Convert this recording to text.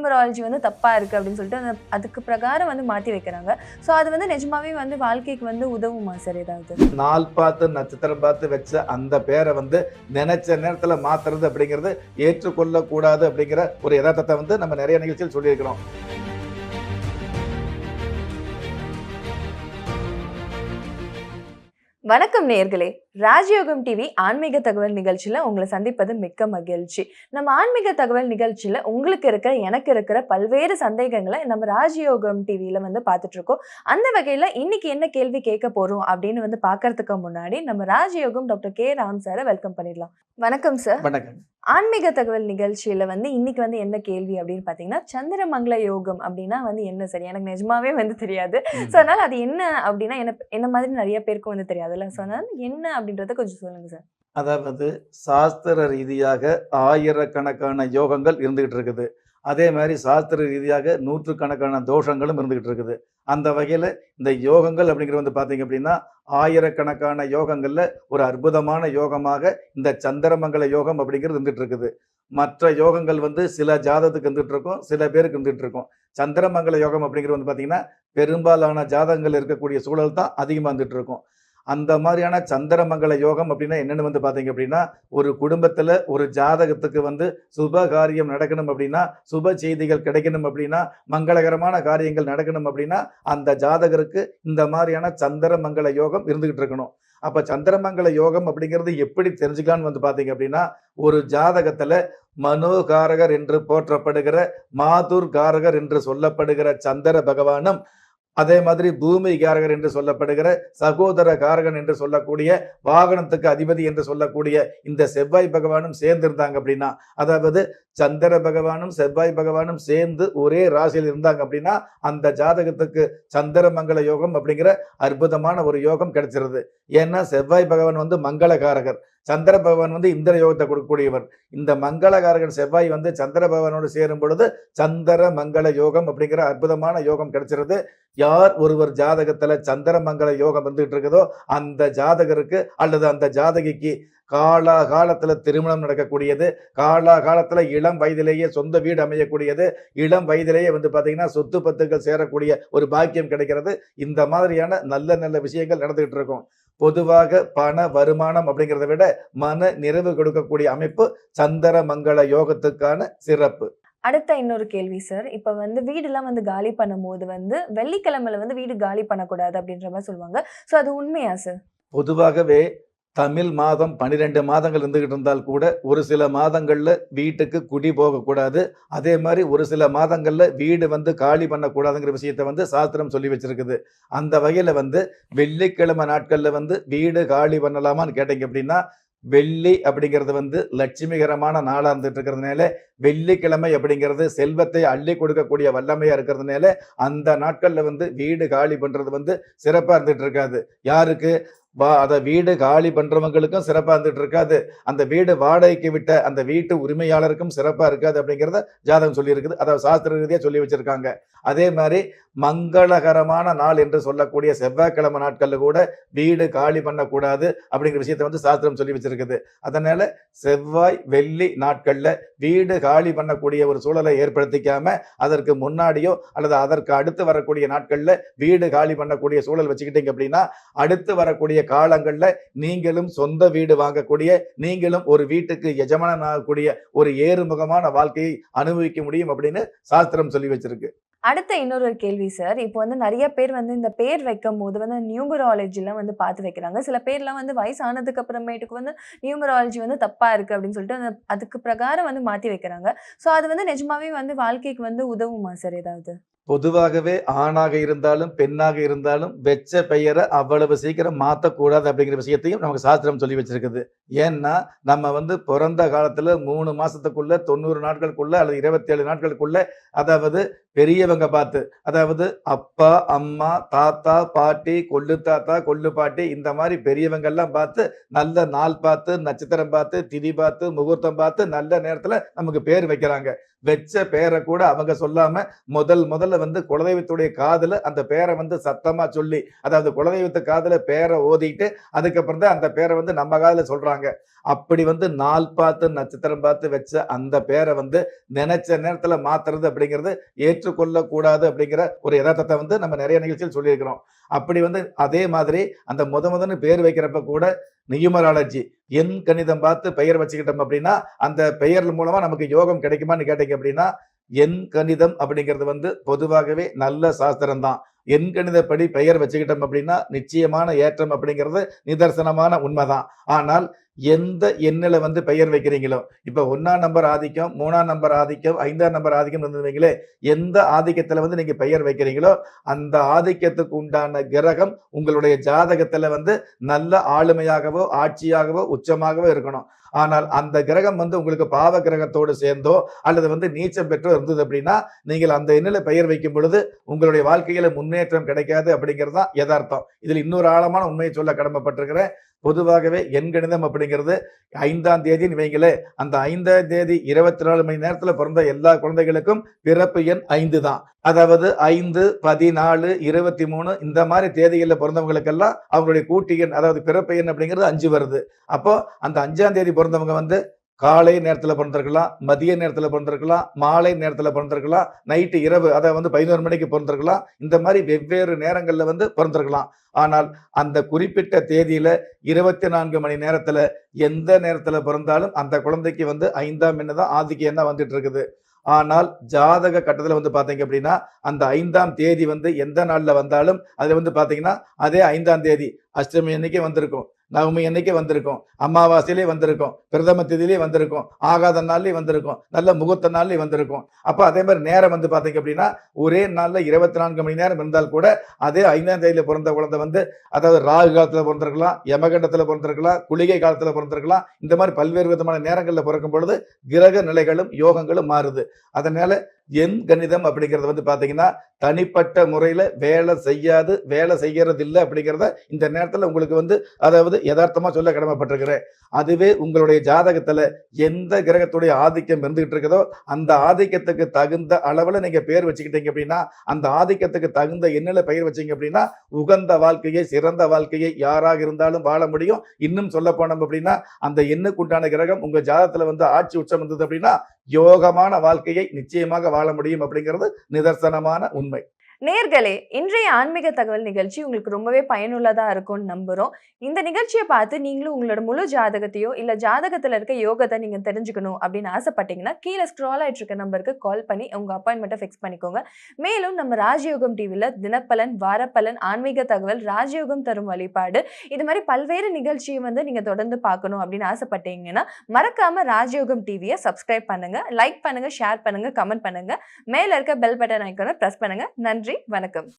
Numerology வந்து தப்பாக இருக்குது அப்படின்னு சொல்லிட்டு அந்த அதுக்கு பிரகாரம் வந்து மாற்றி வைக்கிறாங்க. ஸோ அது வந்து நிஜமாவே வந்து வாழ்க்கைக்கு வந்து உதவுமா சார் ஏதாவது? நாள் பார்த்து நட்சத்திரம் பார்த்து வச்ச அந்த பேரை வந்து நினைச்ச நேரத்தில் மாத்துறது அப்படிங்கிறது ஏற்றுக்கொள்ளக்கூடாது அப்படிங்கிற ஒரு யதார்த்தத்தை வந்து நம்ம நிறைய நிகழ்ச்சியில் சொல்லியிருக்கிறோம். வணக்கம் நேயர்களே. ராஜயோகம் டிவி ஆன்மீக தகவல் நிகழ்ச்சியில் உங்களை சந்திப்பது மிக்க மகிழ்ச்சி. நம்ம ஆன்மீக தகவல் நிகழ்ச்சியில் உங்களுக்கு இருக்கிற எனக்கு இருக்கிற பல்வேறு சந்தேகங்களை நம்ம ராஜயோகம் டிவியில் வந்து பார்த்துட்டு இருக்கோம் அந்த வகையில் இன்னைக்கு என்ன கேள்வி கேட்க போகிறோம் அப்படின்னு வந்து பார்க்கறதுக்கு முன்னாடி நம்ம ராஜயோகம் டாக்டர் கே. ராம் சாரை வெல்கம் பண்ணிடலாம். வணக்கம் சார் வணக்கம். ஆன்மீக தகவல் நிகழ்ச்சியில வந்து இன்னைக்கு வந்து என்ன கேள்வி அப்படின்னு பாத்தீங்கன்னா சந்திரமங்கல யோகம் அப்படின்னா வந்து என்ன சரி எனக்கு நிஜமாவே வந்து தெரியாது. ஸோ அதனால அது என்ன அப்படின்னா என்ன என்ன மாதிரி நிறைய பேருக்கு வந்து தெரியாதுல்ல ஸோ அதனால என்ன அப்படின்றத கொஞ்சம் சொல்லுங்க சார். அதாவது சாஸ்திர ரீதியாக ஆயிரக்கணக்கான யோகங்கள் இருந்துகிட்டு இருக்குது. அதே மாதிரி சாஸ்திர ரீதியாக நூற்றுக்கணக்கான தோஷங்களும் இருந்துகிட்டு இருக்குது. அந்த வகையில் இந்த யோகங்கள் அப்படிங்கிறது வந்து பார்த்தீங்க அப்படின்னா ஆயிரக்கணக்கான யோகங்களில் ஒரு அற்புதமான யோகமாக இந்த சந்திரமங்கல யோகம் அப்படிங்கிறது இருந்துகிட்டு இருக்குது. மற்ற யோகங்கள் வந்து சில ஜாதகத்துக்கு இருந்துகிட்டு இருக்கும் சில பேருக்கு இருந்துகிட்டு இருக்கும். சந்திரமங்கல யோகம் அப்படிங்கிறது வந்து பார்த்தீங்கன்னா பெரும்பாலான ஜாதகங்கள் இருக்கக்கூடிய சூழல் தான் அதிகமாக இருந்துகிட்டு இருக்கும். அந்த மாதிரியான சந்திரமங்கல யோகம் அப்படின்னா என்னென்னு வந்து பார்த்தீங்க அப்படின்னா ஒரு குடும்பத்தில் ஒரு ஜாதகத்துக்கு வந்து சுப காரியம் நடக்கணும் அப்படின்னா சுப செய்திகள் கிடைக்கணும் அப்படின்னா மங்களகரமான காரியங்கள் நடக்கணும் அப்படின்னா அந்த ஜாதகருக்கு இந்த மாதிரியான சந்திரமங்கல யோகம் இருந்துகிட்டு இருக்கணும். அப்போ சந்திரமங்கல யோகம் அப்படிங்கிறது எப்படி தெரிஞ்சுக்கலான்னு வந்து பார்த்தீங்க அப்படின்னா ஒரு ஜாதகத்தில் மனோகாரகர் என்று போற்றப்படுகிற மாதுர் காரகர் என்று சொல்லப்படுகிற சந்திர பகவானும் அதே மாதிரி பூமி காரகர் என்று சொல்லப்படுகிற சகோதர காரகன் என்று சொல்லக்கூடிய வாகனத்துக்கு அதிபதி என்று சொல்லக்கூடிய இந்த செவ்வாய் பகவானும் சேர்ந்து இருந்தாங்க அப்படின்னா அதாவது சந்திர பகவானும் செவ்வாய் பகவானும் சேர்ந்து ஒரே ராசியில் இருந்தாங்க அப்படின்னா அந்த ஜாதகத்துக்கு சந்திரமங்கல யோகம் அப்படிங்கிற அற்புதமான ஒரு யோகம் கிடைச்சிருது. ஏன்னா செவ்வாய் பகவான் வந்து மங்கள காரகர். சந்திர பகவான் வந்து இந்திர யோகத்தை கொடுக்கக்கூடியவர். இந்த மங்களகாரகன் செவ்வாய் வந்து சந்திர பகவானோடு சேரும் பொழுது சந்திர மங்கள யோகம் அப்படிங்கிற அற்புதமான யோகம் கிடைச்சிருது. யார் ஒருவர் ஜாதகத்துல சந்திர மங்கள யோகம் வந்துகிட்டு இருக்குதோ அந்த ஜாதகருக்கு அல்லது அந்த ஜாதகிக்கு காலா காலத்துல திருமணம் நடக்கக்கூடியது காலா காலத்துல இளம் வயதிலேயே சொந்த வீடு அமையக்கூடியது இளம் வயதிலேயே வந்து பாத்தீங்கன்னா சொத்து பத்துக்கள் சேரக்கூடிய ஒரு பாக்கியம் கிடைக்கிறது. இந்த மாதிரியான நல்ல நல்ல விஷயங்கள் நடந்துகிட்டு இருக்கும். பொதுவாக பண வருமானம் அப்படிங்கிறத விட மன நிறைவு கொடுக்கக்கூடிய அமைப்பு சந்திர மங்கள யோகத்துக்கான சிறப்பு. அடுத்த இன்னொரு கேள்வி சார் இப்போ வந்து வீடெல்லாம் வந்து காலி பண்ணும்போது வந்து வெள்ளிக்கிழமையில வந்து வீடு காலி பண்ணக்கூடாது அப்படின்ற மாதிரி சொல்லுவாங்க. ஸோ அது உண்மையா சார் பொதுவாகவே தமிழ் மாதம் பன்னிரெண்டு மாதங்கள் இருந்துகிட்டு இருந்தால் கூட ஒரு சில மாதங்களில் வீட்டுக்கு குடி போகக்கூடாது. அதே மாதிரி ஒரு சில மாதங்களில் வீடு வந்து காலி பண்ணக்கூடாதுங்கிற விஷயத்த வந்து சாஸ்திரம் சொல்லி வச்சிருக்குது. அந்த வகையில் வந்து வெள்ளிக்கிழமை நாட்களில் வந்து வீடு காலி பண்ணலாமான்னு கேட்டீங்க அப்படின்னா வெள்ளி அப்படிங்கிறது வந்து லட்சுமிகரமான நாளாக இருந்துட்டு இருக்கிறதுனால வெள்ளிக்கிழமை அப்படிங்கிறது செல்வத்தை அள்ளி கொடுக்கக்கூடிய வல்லமையாக இருக்கிறதுனால அந்த நாட்களில் வந்து வீடு காலி பண்ணுறது வந்து சிறப்பாக இருந்துட்டு இருக்காது யாருக்கு? வா அதை வீடு காலி பண்றவங்களுக்கும் சிறப்பா இருந்துட்டு இருக்காது. அந்த வீடு வாடகைக்கு விட்ட அந்த வீட்டு உரிமையாளருக்கும் சிறப்பா இருக்காது அப்படிங்கிறத ஜாதகம் சொல்லி இருக்குது அதாவது சாஸ்திர ரீதியா சொல்லி வச்சிருக்காங்க. அதே மாதிரி மங்களகரமான நாள் என்று சொல்லக்கூடிய செவ்வாய்க்கிழமை நாட்கள்ல கூட வீடு காலி பண்ணக்கூடாது அப்படிங்கிற விஷயத்த வந்து சாஸ்திரம் சொல்லி வச்சிருக்குது. அதனால செவ்வாய் வெள்ளி நாட்கள்ல வீடு காலி பண்ணக்கூடிய ஒரு சூழலை ஏற்படுத்திக்காம அதற்கு முன்னாடியோ அல்லது அதற்கு அடுத்து வரக்கூடிய நாட்கள்ல வீடு காலி பண்ணக்கூடிய சூழல் வச்சுக்கிட்டீங்க அப்படின்னா அடுத்து வரக்கூடிய காலங்கள்ல நீங்களும் சொந்த வீடு வாங்கக்கூடிய நீங்களும் ஒரு வீட்டுக்கு எஜமானன் ஆகக்கூடிய ஒரு ஏறுமுகமான வாழ்க்கையை அனுபவிக்க முடியும் அப்படின்னு சாஸ்திரம் சொல்லி வச்சிருக்கு. அடுத்த இன்னொரு கேள்வி சார் இப்போ வந்து நிறைய பேர் வந்து இந்த பேர் வைக்கும் போது வந்து நியூமராலஜிலாம் வந்து பார்த்து வைக்கிறாங்க. சில பேர்லாம் வந்து வயசானதுக்கு அப்புறமேட்டுக்கு வந்து நியூமராலஜி வந்து தப்பாக இருக்கு அப்படின்னு சொல்லிட்டு அந்த அதுக்கு பிரகாரம் வந்து மாற்றி வைக்கிறாங்க. ஸோ அது வந்து நிஜமாவே வந்து வாழ்க்கைக்கு வந்து உதவுமா சார் ஏதாவது? பொதுவாகவே ஆணாக இருந்தாலும் பெண்ணாக இருந்தாலும் வெச்ச பெயரை அவ்வளவு சீக்கிரம் மாற்றக்கூடாது அப்படிங்கிற விஷயத்தையும் நமக்கு சாஸ்திரம் சொல்லி வச்சிருக்குது. ஏன்னா நம்ம வந்து பிறந்த காலத்தில் மூணு மாதத்துக்குள்ள தொண்ணூறு நாட்களுக்குள்ள அல்லது இருபத்தேழு நாட்களுக்குள்ள அதாவது பெரியவங்க பார்த்து அதாவது அப்பா அம்மா தாத்தா பாட்டி கொள்ளு தாத்தா கொள்ளு பாட்டி இந்த மாதிரி பெரியவங்கெல்லாம் பார்த்து நல்ல நாள் பார்த்து நட்சத்திரம் பார்த்து திதி பார்த்து முகூர்த்தம் பார்த்து நல்ல நேரத்துல நமக்கு பேர் வைக்கிறாங்க. வச்ச பேரை கூட அவங்க சொல்லாம முதல் முதல்ல வந்து குலதெய்வத்துடைய காதில் அந்த பேரை வந்து சத்தமா சொல்லி அதாவது குலதெய்வத்து காதில் பேரை ஓதிட்டு அதுக்கப்புறம் தான் அந்த பேரை வந்து நம்ம காதில் சொல்றாங்க. அப்படி வந்து நாள் பார்த்து நட்சத்திரம் பார்த்து வச்ச அந்த பேரை வந்து நினைச்ச நேரத்துல மாத்துறது அப்படிங்கிறது ஏற்றுக்கொள்ளக்கூடாது அப்படிங்கிற ஒரு யதார்த்தத்தை வந்து நம்ம நிறைய நிகழ்ச்சியில் சொல்லியிருக்கிறோம். அப்படி வந்து அதே மாதிரி அந்த முத முதன்னு பேர் வைக்கிறப்ப கூட நியூமராலஜி என் கணிதம் பார்த்து பெயர் வச்சுக்கிட்டோம் அப்படின்னா அந்த பெயர் மூலமா நமக்கு யோகம் கிடைக்குமான்னு கேட்டீங்க அப்படின்னா எண் கணிதம் அப்படிங்கிறது வந்து பொதுவாகவே நல்ல சாஸ்திரம் தான் எண் கணிதப்படி பெயர் வச்சுக்கிட்டோம் அப்படின்னா நிச்சயமான ஏற்றம் அப்படிங்கிறது நிதர்சனமான உண்மைதான். ஆனால் எந்த எண்ணில் வந்து பெயர் வைக்கிறீங்களோ இப்போ ஒன்றாம் நம்பர் ஆதிக்கம் மூணாம் நம்பர் ஆதிக்கம் ஐந்தாம் நம்பர் ஆதிக்கம் இருந்தீங்களே எந்த ஆதிக்கத்தில் வந்து நீங்கள் பெயர் வைக்கிறீங்களோ அந்த ஆதிக்கத்துக்கு உண்டான கிரகம் உங்களுடைய ஜாதகத்தில் வந்து நல்ல ஆளுமையாகவோ ஆட்சியாகவோ உச்சமாகவோ இருக்கணும். ஆனால் அந்த கிரகம் வந்து உங்களுக்கு பாவ கிரகத்தோடு சேர்ந்தோ அல்லது வந்து நீச்சம் பெற்றோ இருந்தது அப்படின்னா நீங்கள் அந்த எண்ணில் பெயர் வைக்கும் பொழுது உங்களுடைய வாழ்க்கையில முன்னேற்றம் கிடைக்காது அப்படிங்கிறது தான் யதார்த்தம். இதில் இன்னொரு ஆழமான உண்மையை சொல்ல கடமைப்பட்டிருக்கிறேன். பொதுவாகவே எண்கணிதம் அப்படிங்கிறது ஐந்தாம் தேதின்னு வைங்களே அந்த ஐந்தாம் தேதி இருபத்தி நாலு மணி நேரத்தில் பிறந்த எல்லா குழந்தைகளுக்கும் பிறப்பு எண் ஐந்து தான். அதாவது ஐந்து பதினாலு இருபத்தி மூணு இந்த மாதிரி தேதிகளில் பிறந்தவங்களுக்கெல்லாம் அவங்களுடைய கூட்டி எண் அதாவது பிறப்பு எண் அப்படிங்கிறது அஞ்சு வருது. அப்போ அந்த அஞ்சாம் தேதி பிறந்தவங்க வந்து காலை நேரத்தில் பிறந்திருக்கலாம் மதிய நேரத்தில் பிறந்திருக்கலாம் மாலை நேரத்தில் பிறந்திருக்கலாம் நைட்டு இரவு அதை வந்து பதினோரு மணிக்கு பிறந்திருக்கலாம் இந்த மாதிரி வெவ்வேறு நேரங்களில் வந்து பிறந்திருக்கலாம். ஆனால் அந்த குறிப்பிட்ட தேதியில் இருபத்தி நான்கு மணி நேரத்தில் எந்த நேரத்தில் பிறந்தாலும் அந்த குழந்தைக்கு வந்து ஐந்தாம் எண்ணு தான் ஆதிக்கு என்ன வந்துட்டு இருக்குது. ஆனால் ஜாதக கட்டத்தில் வந்து பார்த்தீங்க அப்படின்னா அந்த ஐந்தாம் தேதி வந்து எந்த நாளில் வந்தாலும் அதில் வந்து பார்த்தீங்கன்னா அதே ஐந்தாம் தேதி அஷ்டமி அன்னைக்கு வந்திருக்கும். நவமி அன்னைக்கு வந்திருக்கும். அமாவாசையிலே வந்திருக்கும். பிரதம திதியிலே வந்திருக்கும். ஆகாத நாள்லேயே வந்திருக்கும். நல்ல முகூர்த்த நாள்லேயே வந்திருக்கும். அப்போ அதே மாதிரி நேரம் வந்து பார்த்தீங்க அப்படின்னா ஒரே நாளில் இருபத்தி நான்கு மணி நேரம் இருந்தால் கூட அதே ஐந்தாம் தேதியில் பிறந்த குழந்தை வந்து அதாவது ராகு காலத்தில் பிறந்திருக்கலாம் யமகண்டத்தில் பிறந்திருக்கலாம் குளிகை காலத்தில் பிறந்திருக்கலாம் இந்த மாதிரி பல்வேறு விதமான நேரங்களில் பிறக்கும் பொழுது கிரக நிலைகளும் யோகங்களும் மாறுது. அதனால எண் கணிதம் அப்படிங்கிறது வந்து பார்த்தீங்கன்னா தனிப்பட்ட முறையில் வேலை செய்யாது வேலை செய்கிறது இல்லை அப்படிங்கிறத இந்த நேரத்தில் உங்களுக்கு வந்து அதாவது யதார்த்தமாக சொல்ல கடமைப்பட்டிருக்கிறேன். அதுவே உங்களுடைய ஜாதகத்தில் எந்த கிரகத்துடைய ஆதிக்கம் இருந்துகிட்டு இருக்குதோ அந்த ஆதிக்கத்துக்கு தகுந்த அளவில் நீங்கள் பேர் வச்சுக்கிட்டீங்க அப்படின்னா அந்த ஆதிக்கத்துக்கு தகுந்த எண்ணில் பெயர் வச்சீங்க அப்படின்னா உகந்த வாழ்க்கையை சிறந்த வாழ்க்கையை யாராக இருந்தாலும் வாழ முடியும். இன்னும் சொல்ல போனோம் அப்படின்னா அந்த எண்ணுக்குண்டான கிரகம் உங்கள் ஜாதகத்தில் வந்து ஆட்சி உச்சம் இருந்தது அப்படின்னா யோகமான வாழ்க்கையை நிச்சயமாக வாழ முடியும் அப்படிங்கிறது நிதர்சனமான உண்மை. நேர்களே இன்றைய ஆன்மீக தகவல் நிகழ்ச்சி உங்களுக்கு ரொம்பவே பயனுள்ளதாக இருக்கும்னு நம்புகிறோம் இந்த நிகழ்ச்சியை பார்த்து நீங்களும் உங்களோட முழு ஜாதகத்தையோ இல்லை ஜாதகத்தில் இருக்க யோகத்தை நீங்கள் தெரிஞ்சுக்கணும் அப்படின்னு ஆசைப்பட்டீங்கன்னா கீழே ஸ்க்ரால் ஆகிட்டு இருக்க நம்பருக்கு கால் பண்ணி உங்கள் அப்பாயின்மெண்ட்டை ஃபிக்ஸ் பண்ணிக்கோங்க. மேலும் நம்ம ராஜயோகம் டிவியில் தினப்பலன் வாரப்பலன் ஆன்மீக தகவல் ராஜயோகம் தரும் வழிபாடு இது மாதிரி பல்வேறு நிகழ்ச்சியை வந்து நீங்கள் தொடர்ந்து பார்க்கணும் அப்படின்னு ஆசைப்பட்டீங்கன்னா மறக்காமல் ராஜயோகம் டிவியை சப்ஸ்கிரைப் பண்ணுங்க லைக் பண்ணுங்கள் ஷேர் பண்ணுங்கள் கமெண்ட் பண்ணுங்க. மேலே இருக்க பெல் பட்டன் ப்ரெஸ் பண்ணுங்கள் நன்றி. நன்றி வணக்கம்.